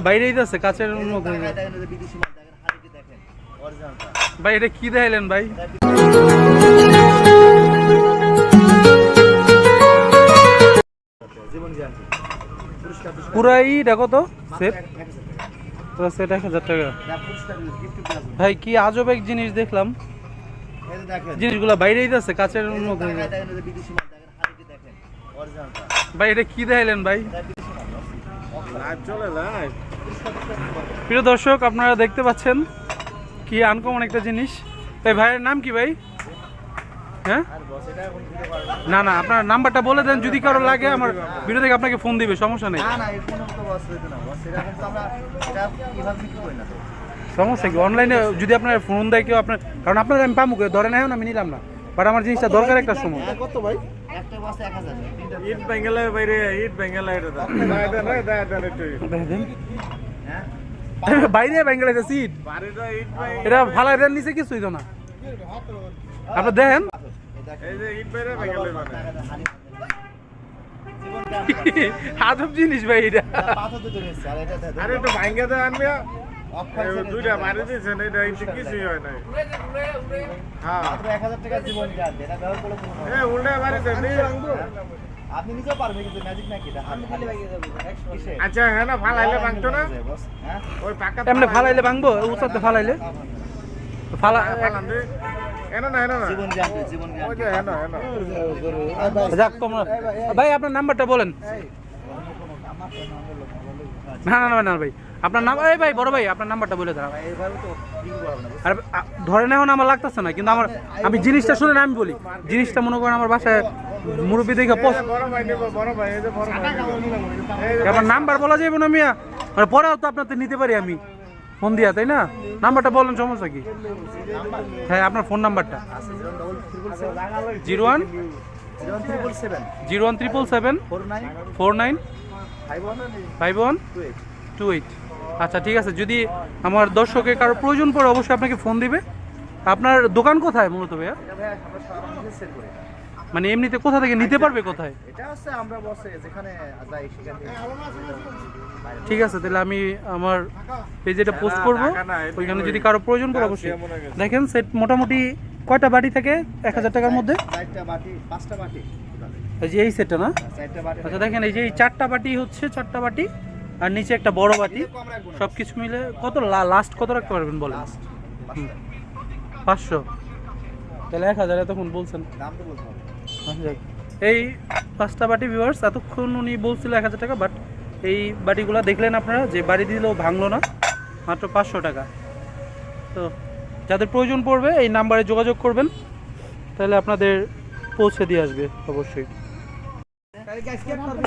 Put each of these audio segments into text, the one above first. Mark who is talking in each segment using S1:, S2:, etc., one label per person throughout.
S1: বাইরে মানে
S2: কাছের ভাই এটা কি দেখাইলেন ভাই? পুরাই দেখো তো সেট
S3: এক- হাজার টাকা।
S2: সেট এক হাজার। ভাই কি আজব এক জিনিস দেখলাম।
S3: এই যে দেখেন।
S2: জিনিসগুলো বাইরেই আছে কাছের
S3: এই যে
S2: মধ্যে। ভাই এটা কি দেখাইলেন ভাই। প্রিয় দর্শক আপনারা দেখতে পাচ্ছেন কি আনকমন একটা জিনিস। এই ভাইয়ের নাম কি ভাই? হ্যাঁ? না না আপনার নাম্বারটা বলে দেন যদি কারও লাগে আমার ভিডিও থেকে আপনাকে ফোন দিবে সমস্যা নেই। সমস্যা কি? অনলাইনে যদি আপনার ফোন দেয় কেউ আপনার কারণ আপনার আমি পামুক ধরে নেয় না আমি নিলাম না। বাট আমার জিনিসটা দরকার একটা সময়।
S1: কত ভাই?
S3: একটা বস এক হাজার।
S1: ইট লই বাইরে ইট
S3: হ্যাঁ?
S2: বাইরে
S1: ইট
S2: এটা ভালো এটার নিচে কিছুই তো না। আপনি দেখেন?
S1: মানে
S2: আজব জিনিস ভাই এটা।
S3: আর এটা দেখেন
S1: আরে একটু ভাঙে দেন আমি
S3: অক্ষয়
S1: এই
S3: সেনের
S1: দুইটা
S3: boss।
S1: দিয়েছেন এটা ইট কিছুই হয় নাই। হ্যাঁ।
S3: এক হাজার টাকা জীবন গ্যারান্টি এটা ব্যবহার করলে কোনো
S1: উল্টা
S3: আপনি নিজেও কিন্তু ম্যাজিক নাকি এটা? কিসে?
S1: আচ্ছা হ্যাঁ না ফালাইলে ভাঙতো না?
S3: হ্যাঁ?
S1: ওই পাকা
S2: এমনি ফালাইলে। ভাঙবো উঁচাতে ফালাইলে। ফালা
S1: ফালান না এনো না।
S3: জীবন গ্যারান্টি জীবন
S1: ওই যে
S3: গ্যারান্টি
S1: এনো এনো।
S2: যাক ভাই আপনার নাম্বারটা বলেন। না না না না ভাই। আপনার নাম এই ভাই বড় ভাই আপনার নাম্বারটা বলে দাও
S3: এইভাবে তো বিক্রি না
S2: আর ধরেন এখন আমার লাগতেছে না কিন্তু আমার আমি জিনিসটা শুনে আমি বলি। জিনিসটা মনে করেন আমার বাসায় মুরব্বী দেখে
S1: যে
S2: আমার নাম্বার বলা যাবে না মিয়া। মানে পরেও তো আপনার নিতে পারি আমি। ফোন দিয়া তাই না? নাম্বারটা বলেন সমস্যা কি? হ্যাঁ আপনার ফোন নাম্বারটা।
S3: আছে zero seven
S2: zero one
S3: triple seven
S2: zero one triple seven
S3: four nine.
S2: Four nine.
S3: Five one two eight
S2: আচ্ছা ঠিক আছে যদি আমার দর্শকের কারও প্রয়োজন পড়ে অবশ্যই আপনাকে ফোন দিবে। আপনার দোকান কোথায় মূলত ভাইয়া? মানে এমনিতে কোথা থেকে? নিতে পারবে কোথায়?
S3: এটা হচ্ছে আমরা বসে যেখানে যাই সেখান
S2: ঠিক আছে তাহলে আমি আমার পেজে এটা পোস্ট করব। ওইখানে যদি কারও প্রয়োজন পড়ে অবশ্যই। দেখেন সেট মোটামুটি কয়টা বাটি থাকে? এক হাজার টাকার মধ্যে? এই যে এই সেটটা না? আচ্ছা দেখেন এই যে এই চারটা বাটি হচ্ছে চারটা বাটি আর নিচে একটা বড় বাটি। সব কিছু মিলে কত লাস্ট কত রাখতে পারবেন বলেন। পাঁচশো। তাহলে এক হাজার এতক্ষণ বলছেন।
S3: দাম তো বলতে
S2: আচ্ছা, এই পাঁচটা বাটি ভিউয়ার্স এতক্ষণ উনি বলছিল এক হাজার টাকা বাট এই বাটিগুলো দেখলেন আপনারা যে বাড়ি দিলেও ভাঙলো না মাত্র পাঁচশো টাকা। তো যাদের প্রয়োজন পড়বে, এই নাম্বারে যোগাযোগ করবেন। তাহলে আপনাদের পৌঁছে দিয়ে আসবে, অবশ্যই।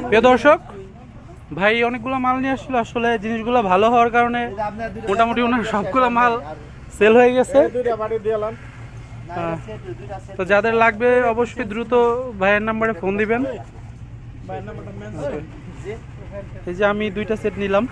S2: প্রিয় দর্শক, ভাই, অনেকগুলো মাল নিয়ে আসছিল। আসলে জিনিসগুলো ভালো হওয়ার কারণে মোটামুটি ওনার সবগুলো মাল সেল হয়ে গেছে। হ্যাঁ। তো যাদের লাগবে, অবশ্যই দ্রুত ভাইয়ের নাম্বারে ফোন দিবেন। এই যে আমি দুইটা সেট নিলাম।